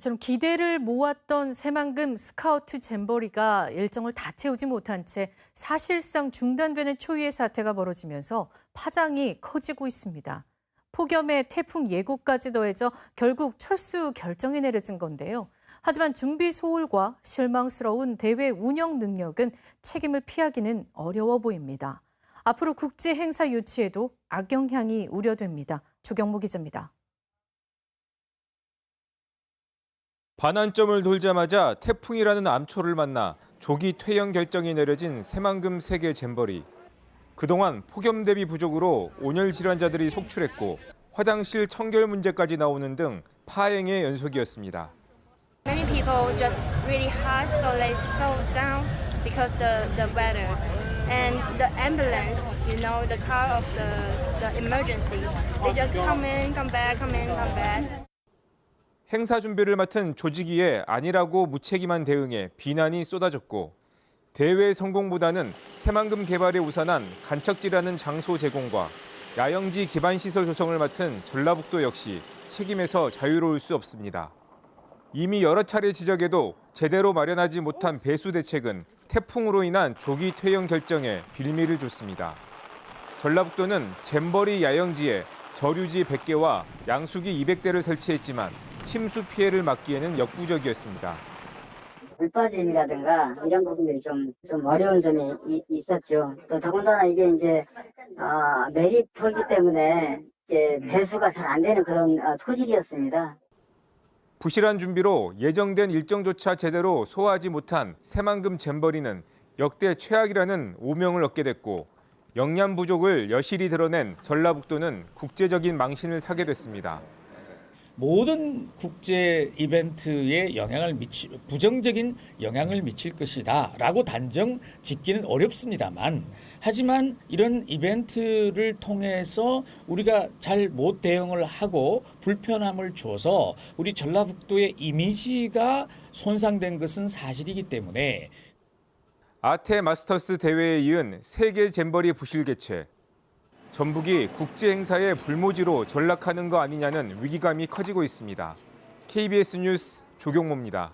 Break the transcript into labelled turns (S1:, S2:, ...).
S1: 좀 기대를 모았던 새만금 스카우트 잼버리가 일정을 다 채우지 못한 채 사실상 중단되는 초유의 사태가 벌어지면서 파장이 커지고 있습니다. 폭염에 태풍 예고까지 더해져 결국 철수 결정이 내려진 건데요. 하지만 준비 소홀과 실망스러운 대회 운영 능력은 책임을 피하기는 어려워 보입니다. 앞으로 국제 행사 유치에도 악영향이 우려됩니다. 조경모 기자입니다.
S2: 반환점을 돌자마자 태풍이라는 암초를 만나 조기 퇴영 결정이 내려진 새만금 세계 잼버리. 그동안 폭염 대비 부족으로 온열 질환자들이 속출했고 화장실 청결 문제까지 나오는 등 파행의 연속이었습니다.
S3: Many people just really hot, so they fell down because the the weather. And the ambulance, you know, the car of the the emergency, they just come in, come back, come in, come back.
S2: 행사 준비를 맡은 조직위의 아니라고 무책임한 대응에 비난이 쏟아졌고 대회 성공보다는 새만금 개발에 우선한 간척지라는 장소 제공과 야영지 기반 시설 조성을 맡은 전라북도 역시 책임에서 자유로울 수 없습니다. 이미 여러 차례 지적에도 제대로 마련하지 못한 배수 대책은 태풍으로 인한 조기 퇴영 결정에 빌미를 줬습니다. 전라북도는 잼버리 야영지에 저류지 100개와 양수기 200대를 설치했지만 침수 피해를 막기에는 역부족이었습니다.
S4: 물빠짐이라든가 이런 부분들이 좀, 좀 어려운 점이 이- 있었죠. 또 더군다나 이게 이제, 아, 메리토이기 때문에 이제 배수가 잘 안 되는 그런 아, 토질이었습니다.
S2: 부실한 준비로 예정된 일정조차 제대로 소화하지 못한 새만금 잼버리는 역대 최악이라는 오명을 얻게 됐고 영양 부족을 여실히 드러낸 전라북도는 국제적인 망신을 사게 됐습니다.
S5: 모든 국제 이벤트에 영향을 미치 부정적인 영향을 미칠 것이다라고 단정 짓기는 어렵습니다만 하지만 이런 이벤트를 통해서 우리가 잘 못 대응을 하고 불편함을 줘서 우리 전라북도의 이미지가 손상된 것은 사실이기 때문에
S2: 아테 마스터스 대회에 이은 세계 잼버리 부실 개최. 전북이 국제 행사의 불모지로 전락하는 거 아니냐는 위기감이 커지고 있습니다. KBS 뉴스 조경모입니다.